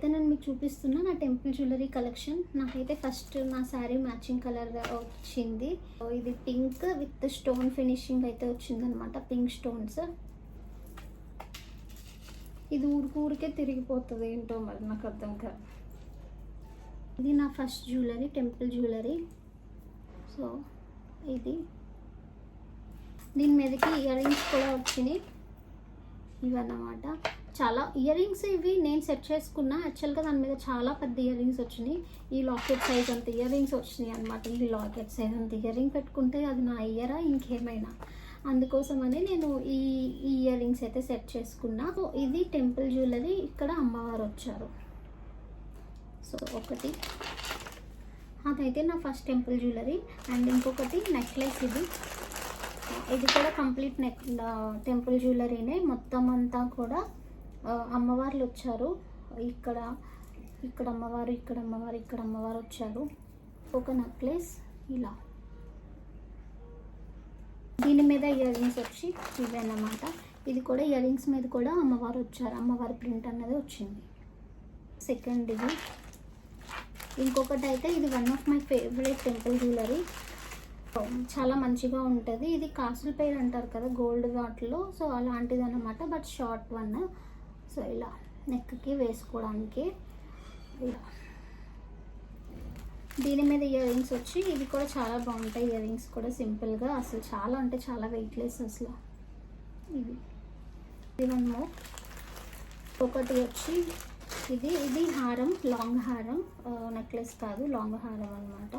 అయితే నేను మీకు చూపిస్తున్నా నా టెంపుల్ జ్యువెలరీ కలెక్షన్. నాకైతే ఫస్ట్ నా శారీ మ్యాచింగ్ కలర్ వచ్చింది. ఇది పింక్ విత్ స్టోన్ ఫినిషింగ్ అయితే వచ్చిందనమాట పింక్ స్టోన్స్. ఇది ఊరికి ఊరికే తిరిగిపోతుంది ఏంటో మరి నాకు అర్థం కాదు ఇది నా first jewellery temple jewellery. So ఇది. దీని మీదకి ఇయర్ రింగ్స్ కూడా వచ్చినాయి. ఇవన్నమాట. చాలా ఇయర్ రింగ్స్ ఇవి నేను సెట్ చేసుకున్నా. యాక్చువల్గా దాని మీద చాలా పెద్ద ఇయర్ రింగ్స్ వచ్చినాయి. ఈ లాకెట్ సైజ్ అంత ఇయర్ రింగ్స్ వచ్చినాయి అనమాట ఈ లాకెట్ సైజ్ అంత ఇయర్ రింగ్ పెట్టుకుంటే అది నా ఇయరా? ఇంకేమైనా? అందుకోసమని నేను ఈ ఈ ఇయర్ రింగ్స్ అయితే సెట్ చేసుకున్నా. సో ఇది టెంపుల్ జ్యువెలరీ. ఇక్కడ అమ్మవారు వచ్చారు. సో ఒకటి. అదైతే నా ఫస్ట్ టెంపుల్ జ్యువెలరీ. అండ్ ఇంకొకటి నెక్లెస్ ఇది. ఇది కూడా కంప్లీట్ నెక్ టెంపుల్ జ్యువెలరీనే. మొత్తం అంతా కూడా అమ్మవార్లు వచ్చారు. ఇక్కడ ఇక్కడ అమ్మవారు ఇక్కడ అమ్మవారు ఇక్కడ అమ్మవారు వచ్చారు. ఒక నెక్లెస్ ఇలా. దీని మీద ఇయర్ రింగ్స్ వచ్చి ఇవన్నమాట ఇది కూడా ఇయర్ రింగ్స్ మీద కూడా అమ్మవారు వచ్చారు. అమ్మవారి ప్రింట్ అన్నది వచ్చింది. సెకండ్ ఇది. ఇంకొకటి అయితే ఇది one of my favourite temple jewellery చాలా మంచిగా ఉంటుంది. ఇది కాసుల పేరు అంటారు కదా గోల్డ్ వాటిలో. సో అలాంటిది అనమాట బట్ షార్ట్ వన్ సో ఇలా నెక్కి వేసుకోవడానికి ఇలా. దీని మీద ఇయర్ రింగ్స్ వచ్చి ఇవి కూడా చాలా బాగుంటాయి. ఇయర్ రింగ్స్ కూడా సింపుల్గా. అసలు చాలా అంటే చాలా వెయిట్లెస్ అసలు. ఇవి. One more. ఒకటి వచ్చి ఇది ఇది హారం లాంగ్ హారం నెక్లెస్ కాదు లాంగ్ హారం అనమాట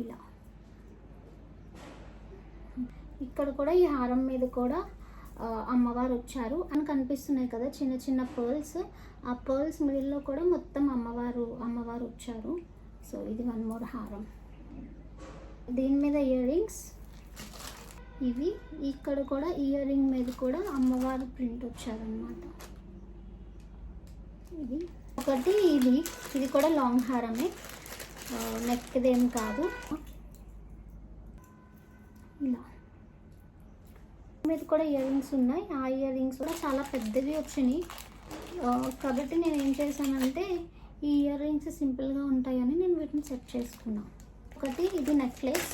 ఇలా. ఇక్కడ కూడా ఈ హారం మీద కూడా అమ్మవారు వచ్చారు అని కనిపిస్తున్నాయి కదా చిన్న చిన్న పర్ల్స్. ఆ పర్ల్స్ మిడిల్లో కూడా మొత్తం అమ్మవారు అమ్మవారు వచ్చారు సో ఇది వన్ మోర్ హారం. దీని మీద ఇయర్ రింగ్స్ ఇవి ఇక్కడ కూడా ఇయర్ రింగ్ మీద కూడా అమ్మవారు ప్రింట్ వచ్చారనమాట ఇది ఒకటి ఇది. ఇది కూడా లాంగ్ హారమే. నెక్దేం కాదు. ఇలా. మీద కూడా ఇయర్ రింగ్స్ ఉన్నాయి. ఆ ఇయర్ రింగ్స్ కూడా చాలా పెద్దవి వచ్చినాయి. కాబట్టి నేను ఏం చేశానంటే ఈ ఇయర్ రింగ్స్ సింపుల్గా ఉంటాయని నేను వీటిని సెట్ చేసుకున్నా. ఒకటి ఇది నెక్లెస్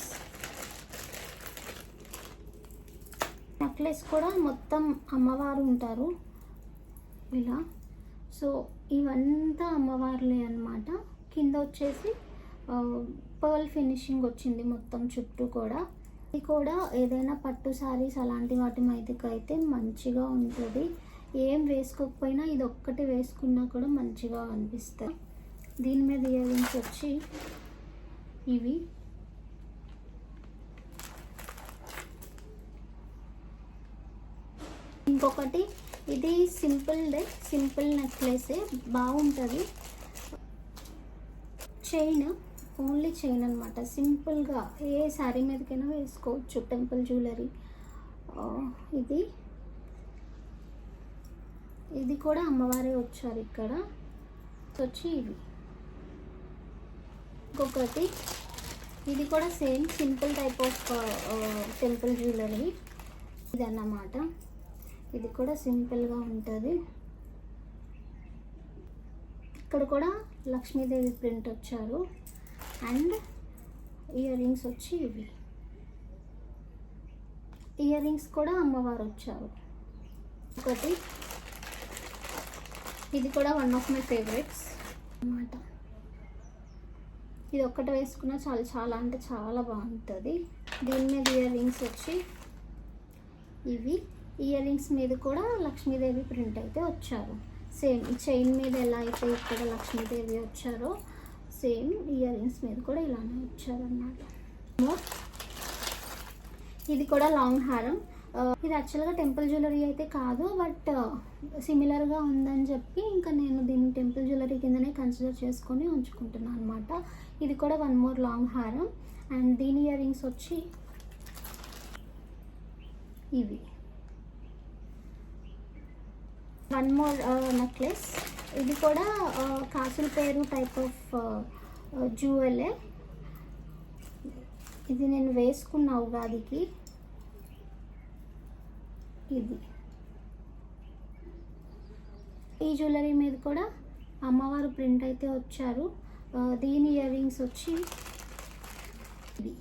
నెక్లెస్ కూడా మొత్తం అమ్మవారు ఉంటారు. ఇలా. సో ఇవంతా అమ్మవార్లే అనమాట కింద వచ్చేసి పర్ల్ ఫినిషింగ్ వచ్చింది మొత్తం చుట్టూ కూడా. ఇది కూడా ఏదైనా పట్టు శారీస్ అలాంటి వాటి మీదకి అయితే మంచిగా ఉంటుంది. ఏం వేసుకోకపోయినా ఇది ఒక్కటి వేసుకున్నా కూడా మంచిగా అనిపిస్తాయి దీని మీద ఇయర్ రింగ్స్ వచ్చి ఇవి. ఇంకొకటి ఇది సింపుల్ డే సింపుల్ నెక్లెసే బాగుంటుంది. చైన్. ఓన్లీ చైన్ అనమాట సింపుల్గా ఏ శారీ మీదకైనా వేసుకోవచ్చు. Temple jewellery. ఇది. ఇది కూడా అమ్మవారే వచ్చారు ఇక్కడ. వచ్చి ఇది. ఇంకొకటి. ఇది కూడా same simple type of temple jewellery. ఇది అన్నమాట ఇది కూడా సింపుల్గా ఉంటుంది. ఇక్కడ కూడా లక్ష్మీదేవి ప్రింట్ వచ్చారు. అండ్ ఇయర్ రింగ్స్ వచ్చి ఇవి. ఇయర్ రింగ్స్ కూడా అమ్మవారు వచ్చారు. ఒకటి. ఇది కూడా వన్ ఆఫ్ మై ఫేవరెట్స్ అన్నమాట. ఇది ఒక్కటి వేసుకున్నా చాలా చాలా అంటే చాలా బాగుంటుంది. దీని మీద ఇయర్ రింగ్స్ వచ్చి ఇవి. ఇయర్ రింగ్స్ మీద కూడా లక్ష్మీదేవి ప్రింట్ అయితే వచ్చారు. సేమ్ చైన్ మీద ఎలా అయితే ఇక్కడ లక్ష్మీదేవి వచ్చారో సేమ్ ఇయర్ రింగ్స్ మీద కూడా ఇలానే వచ్చారన్నమాట. ఇది కూడా లాంగ్ హారం. ఇది యాక్చువల్గా టెంపుల్ జ్యువెలరీ అయితే కాదు బట్ సిమిలర్గా ఉందని చెప్పి ఇంకా నేను దీన్ని టెంపుల్ జ్యువెలరీ కిందనే కన్సిడర్ చేసుకొని ఉంచుకుంటున్నాను అనమాట ఇది కూడా వన్ మోర్ లాంగ్ హారం. అండ్ దీని ఇయర్ రింగ్స్ వచ్చి ఇవి. One more necklace. ఇది కూడా కాసుల పేరు టైప్ ఆఫ్ జ్యువెలే ఇది నేను వేసుకున్న ఉగాదికి. ఇది. ఈ జ్యువెలరీ మీద కూడా అమ్మవారు ప్రింట్ అయితే వచ్చారు. దీని ఇయర్ రింగ్స్ వచ్చి ఇది.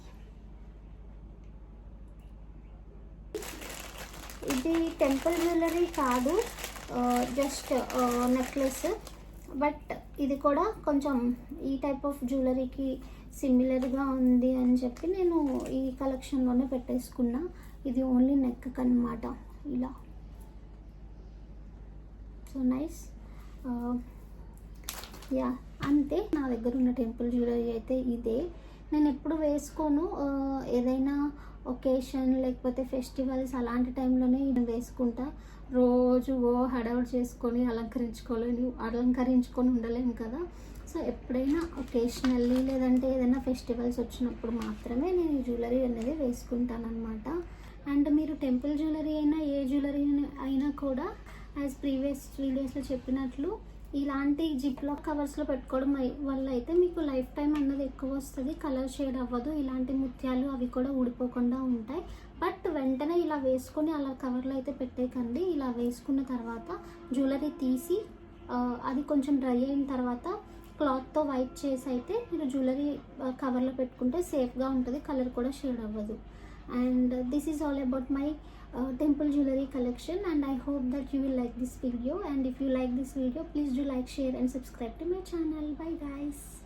ఇది టెంపుల్ జ్యువెలరీ కాదు. జస్ట్ నెక్లెస్ బట్ ఇది కూడా కొంచెం ఈ టైప్ ఆఫ్ జ్యువెలరీకి సిమిలర్గా ఉంది అని చెప్పి నేను ఈ కలెక్షన్లోనే పెట్టేసుకున్నా. ఇది ఓన్లీ నెక్ అన్నమాట. ఇలా. సో నైస్ యా అంతే నా దగ్గర ఉన్న టెంపుల్ జ్యువెలరీ అయితే ఇదే. నేను ఎప్పుడు వేసుకోను. ఏదైనా ఒకేషన్ లేకపోతే ఫెస్టివల్స్ అలాంటి టైంలోనే ఇది వేసుకుంటా. రోజు ఓ హడావుడు చేసుకొని అలంకరించుకోలేను అలంకరించుకొని ఉండలేము కదా. సో ఎప్పుడైనా ఒకేషనల్లీ లేదంటే ఏదైనా ఫెస్టివల్స్ వచ్చినప్పుడు మాత్రమే నేను ఈ జ్యువెలరీ అనేది వేసుకుంటానమాట అండ్ మీరు టెంపుల్ జ్యువెలరీ అయినా ఏ జ్యువెలరీ అయినా కూడా యాజ్ ప్రీవియస్ వీడియోస్లో చెప్పినట్లు ఇలాంటి జిప్ లాక్ కవర్స్లో పెట్టుకోవడం వల్ల అయితే మీకు లైఫ్ టైం అన్నది ఎక్కువ వస్తుంది. కలర్ షేడ్ అవ్వదు. ఇలాంటి ముత్యాలు అవి కూడా ఊడిపోకుండా ఉంటాయి. బట్ వెంటనే ఇలా వేసుకొని అలా కవర్లో అయితే పెట్టేకండి ఇలా వేసుకున్న తర్వాత జ్యువెలరీ తీసి అది కొంచెం డ్రై అయిన తర్వాత క్లాత్తో వైట్ చేసి అయితే మీరు జ్యువెలరీ కవర్లో పెట్టుకుంటే సేఫ్గా ఉంటుంది. కలర్ కూడా షేడ్ అవ్వదు. And uh, this is all about my uh, temple jewelry collection and i hope that you will like this video. And if you like this video please do like share and subscribe to my channel. Bye guys